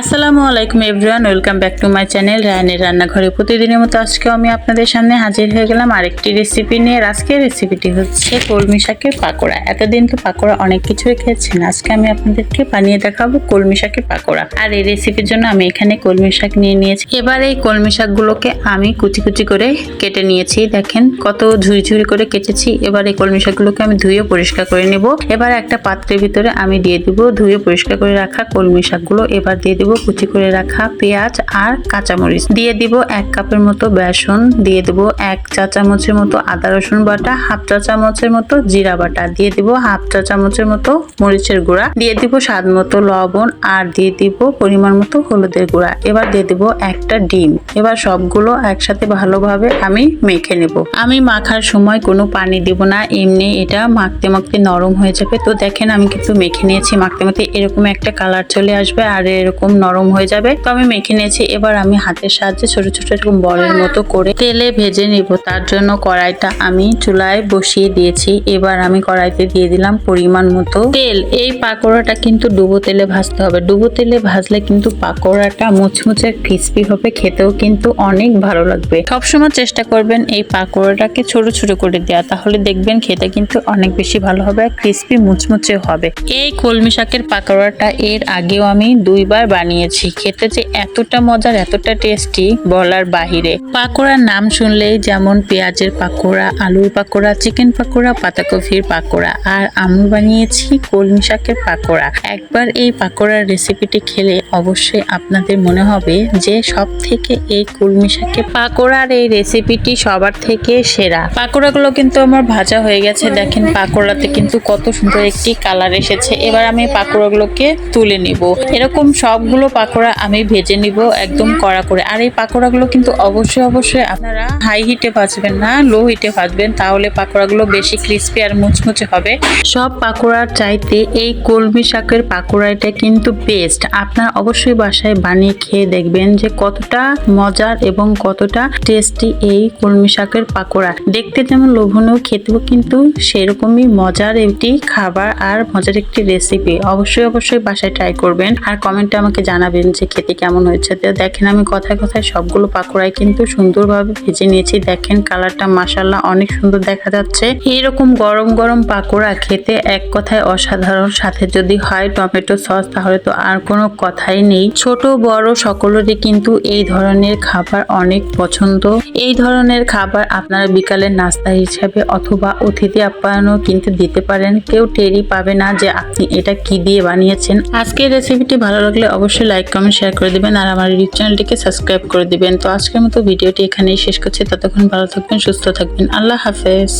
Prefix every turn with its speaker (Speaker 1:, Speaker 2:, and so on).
Speaker 1: আসসালামু আলাইকুম everyone, welcome back to my channel রায়নের রান্নাঘরে। প্রতিদিনের মতো আজকেও আমি আপনাদের সামনে হাজির হয়ে গেলাম আরেকটি রেসিপি নিয়ে। আজকের রেসিপিটি হচ্ছে কলমি শাকের পাকোড়া। এতদিন তো পাকোড়া অনেক কিছুই খেয়েছেন। আজকে আমি আপনাদেরকে বানিয়ে দেখাবো কলমি শাকের পাকোড়া। আর এই রেসিপির জন্য আমি এখানে কলমি শাক নিয়ে নিয়েছি। এবার এই কলমি শাকগুলোকে আমি কুচি কুচি করে কেটে নিয়েছি। দেখেন কত ঝুড়ি ঝুড়ি করে কেটেছি। এবার এই কলমি শাকগুলোকে আমি ধুয়ে পরিষ্কার করে নেব। এবার একটা পাত্রের ভিতরে আমি দিয়ে দিব ধুয়ে পরিষ্কার করে রাখা কলমি শাকগুলো। এবার দিয়ে দিব কুচি করে রাখা পেঁয়াজ আর কাঁচামরিচ। দিয়ে দিব এক কাপের মতো বেসন, দিয়ে দিব এক চা চামচের মতো আদা রসুন বাটা, হাফ চা চামচের মতো জিরা বাটা, দিয়ে দিব হাফ চা চামচের মতো মরিচের গুঁড়া, দিয়ে দিব স্বাদ মতো লবণ আর দিয়ে দিব পরিমাণ মতো হলুদের গুঁড়া। এবার দিয়ে দিব একটা ডিম। এবার সবগুলো একসাথে ভালোভাবে আমি মেখে নেব। আমি মাখার সময় কোনো পানি দিব না, এমনি এটা মাখতে মাখতে নরম হয়ে যাবে। তো দেখেন আমি কিন্তু মেখে নিয়েছি, মাখতে মাখতে এরকম একটা কালার চলে আসবে আর এরকম নরম হয়ে যাবে। তো আমি মেখে নিয়েছি। এবার আমি হাতের সাহায্যে ছোট ছোট এরকম বলের মতো করে তেলে ভেজে নিব। তার জন্য কড়াইটা আমি চুলায় বসিয়ে দিয়েছি। এবার আমি কড়াইতে দিয়ে দিলাম পরিমাণ মতো তেল। এই পাকোড়াটা কিন্তু ডুবো তেলে ভাজতে হবে। ডুবো তেলে ভাজলে কিন্তু পাকোড়াটা মুচমুচে ক্রিস্পি হবে। খেতেও কিন্তু অনেক ভালো লাগবে। সবসময় চেষ্টা করবেন এই পাকোড়াটাকে ছোট ছোট করে দেওয়া। তাহলে দেখবেন খেতে কিন্তু অনেক বেশি ভালো হবে আর ক্রিস্পি মুচমুচে হবে। এই কলমি শাকের পাকোড়াটা এর আগেও আমি দুইবার বানিয়েছি। খেতে যে এতটা মজার, এতটা টেস্টি বলার বাহিরে। পাকোড়ার নাম শুনলেই যেমন পেঁয়াজের পাকোড়া, আলুর পাকোড়া চিকেন পাকোড়া, পাতাকপির পাকোড়া আর আমি বানিয়েছি কলমি শাকের পাকোড়া। একবার এই পাকোড়ার রেসিপিটি খেলে অবশ্যই আপনাদের মনে হবে যে সব থেকে এই কলমি শাকের পাকোড়ার এই রেসিপিটি সবার থেকে সেরা। পাকোড়াগুলো কিন্তু আমার ভাজা হয়ে গেছে। দেখেন পাকোড়াতে কিন্তু কত সুন্দর একটি কালার এসেছে। এবার আমি পাকোড়াগুলোকে তুলে নিব। এরকম সবগুলো পাকোড়া আমি ভেজে নিব একদম কড়া করে। আর এই পাকোড়াগুলো কিন্তু অবশ্যই অবশ্যই আপনারা হাই হিটে ভাজবেন না লো হিটে ভাজবেন, তাহলে পাকোড়াগুলো বেশি ক্রিস্পি আর মুচমুচে হবে। সব পাকোড়ার চাইতে এই কলমি শাকের পাকোড়াটা কিন্তু বেস্ট আপনারা অবশ্যই বাসায় বানিয়ে খেয়ে দেখবেন যে কতটা মজার এবং কতটা টেস্টি এই কলমি শাকের পাকোড়া। দেখতে যেমন লোভনীয়, খেতেও কিন্তু সেরকমই মজার একটি খাবার আর মজার একটি রেসিপি অবশ্যই অবশ্যই বাসায় ট্রাই করবেন। আর কমেন্টে আমাকে জানাবেন যে খেতে কেমন হয়েছে। তো দেখেন, আমি কথায় কথায় সবগুলো পাকোড়াই কিন্তু সুন্দরভাবে ভেজে নিয়েছি। দেখেন, কালারটা মাসাল্লাহ অনেক সুন্দর দেখা যাচ্ছে। এইরকম গরম গরম পাকোড়া খেতে এক কথায় অসাধারণ। সাথে যদি হয় টমেটো সস, তাহলে তো আর কোনো কথাই নেই। ছোট, বড় সকলেরই কিন্তু এই ধরনের খাবার অনেক পছন্দ। এই ধরনের খাবার আপনারা বিকালের নাস্তা হিসাবে অথবা অতিথি আপ্যায়নও কিন্তু দিতে পারেন। কেউ টেরি পাবে না যে আপনি এটা কি দিয়ে বানিয়েছেন। আজকের রেসিপিটি ভালো লাগলে অবশ্যই লাইক কমেন্ট শেয়ার করে দেবেন আর আমার ইউটিউব চ্যানেলটিকে সাবস্ক্রাইব করে দেবেন। তো আজকের মতো ভিডিওটি এখানেই শেষ করছি। ততক্ষণ ভালো থাকবেন, সুস্থ থাকবেন। আল্লাহ হাফেজ।